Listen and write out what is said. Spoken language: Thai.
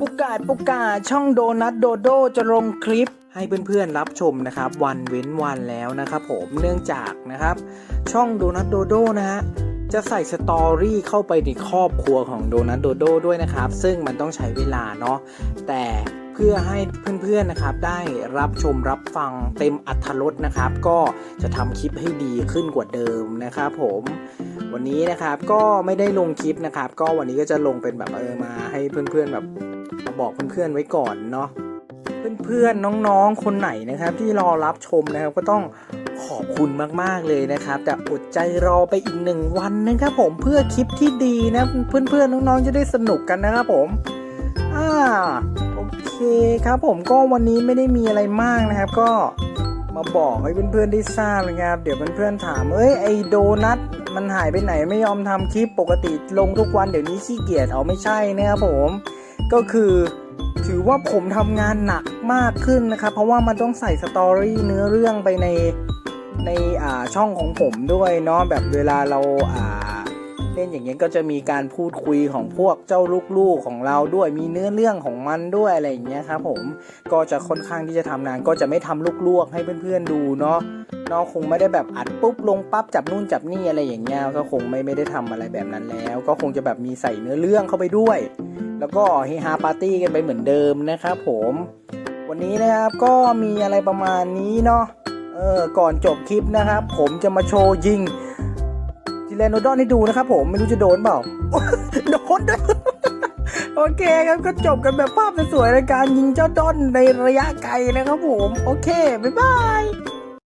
ปุกกาดปุกกาดช่องโดนัทโดโดจะลงคลิปให้เพื่อนๆรับชมนะครับ วันเว้นวันแล้วนะครับผมเนื่องจากนะครับ ช่องโดนัทโดโดนะฮะจะใส่สตอรี่เข้าไปในครอบครัวของโดนัทโดโดด้วยนะครับ ซึ่งมันต้องใช้เวลาเนาะแต่เพื่อให้เพื่อนๆนะครับ ได้รับชมรับฟังเต็มอัธรสนะครับ ก็จะทำคลิปให้ดีขึ้นกว่าเดิมนะครับผมวันนี้นะครับก็ไม่ได้ลงคลิปนะครับ ก็วันนี้ก็จะลงเป็นแบบเออมาให้เพื่อนๆแบบ บอกเพื่อนๆไว้ก่อนเนาะเพื่อนๆน้องๆคนไหนนะครับ ที่รอรับชมนะครับก็ต้องขอบคุณมากๆเลยนะครับ แต่อดใจรอไปอีกหนึ่งวันนะครับ ผมเพื่อคลิปที่ดีนะ เพื่อนๆน้องๆจะได้สนุกกันนะครับผมอ่าโอเคครับผมก็วันนี้ไม่ได้มีอะไรมากนะครับ ก็มาบอกให้เพื่อนๆได้ทราบนะครับเดี๋ยวเพื่อนๆถามเอ้ยไอโดนัทมันหายไปไหนไม่ยอมทำคลิปปกติลงทุกวันเดี๋ยวนี้ขี้เกียจเอาไม่ใช่นะครับผม ก็คือถือว่าผมทำงานหนักมากขึ้นนะครับ เพราะว่ามันต้องใส่สตอรี่เนื้อเรื่องไปในในอ่าช่องของผมด้วยเนาะแบบเวลาเราอ่าเล่นอย่างเงี้ยก็จะมีการพูดคุยของพวกเจ้าลูกๆของเราด้วยมีเนื้อเรื่องของมันด้วยอะไรอย่างเงี้ยครับผมก็จะค่อนข้างที่จะทำนานก็จะไม่ทำลวกๆให้เพื่อนๆดูเนาะเนาะคงไม่ได้แบบอัดปุ๊บลงปั๊บจับนู่นจับนี่อะไรอย่างเงี้ยก็คงไม่ไม่ได้ทำอะไรแบบนั้นแล้ว ก็คงจะแบบมีใส่เนื้อเรื่องเข้าไปด้วย แล้วก็เฮฮาปาร์ตี้กันไปเหมือนเดิมนะครับผม วันนี้นะครับก็มีอะไรประมาณนี้เนาะเออก่อนจบคลิปนะครับ ผมจะมาโชว์ยิงทีแรนโนดอนให้ดูนะครับผมไม่รู้จะโดนเปล่าโดนด้วยโอเคครับก็จบกันแบบภาพสวยๆในการยิงเจ้าดอนในระยะไกลนะครับผม โอเค บ๊ายบาย